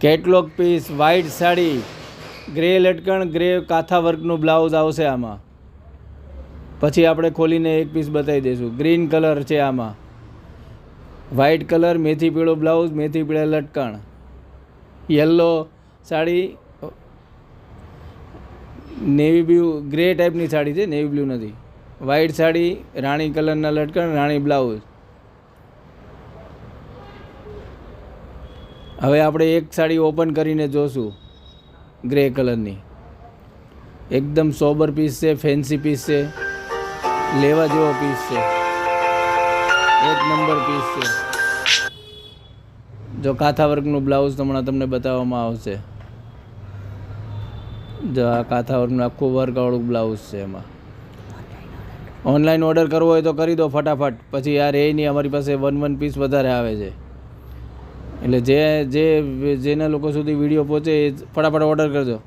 Catalogue piece white sari grey લટકણ grey કાથા વર્કનું blouse આવશે આમાં. પછી આપણે ખોલીને એક પીસ બતાવી દઈશું. ગ્રીન કલર છે આમાં. વ્હાઇટ કલર મેથી પીળો બ્લાઉઝ મેથી પીળા લટકણ. Yellow sari navy blue grey ટાઈપની સાડી છે નેવી બ્લુ નથી. વ્હાઇટ સાડી, રાણી કલરના લટકણ, રાણી બ્લાઉઝ હવે આપણે એક સાડી ઓપન કરીને જોશું. ગ્રે કલરની એકદમ સોબર પીસ છે ફેન્સી પીસ છે. લેવા જેવો પીસ છે. એક નંબર પીસ છે. જો કાથા વર્કનું બ્લાઉઝ હમણાં તમને બતાવવામાં આવશે. જો આ કાથા વર્કનું આખું વર્કવાળું બ્લાઉઝ છે એમાં. ઓનલાઈન ઓર્ડર કરવો હોય તો કરી દો ફટાફટ. પછી યાર એ નહીં અમારી પાસે વન વન પીસ વધારે આવે છે. એટલે જે જે જેના લોકો સુધી વીડિયો પહોંચે એ ફટાફટ ઓર્ડર કરજો.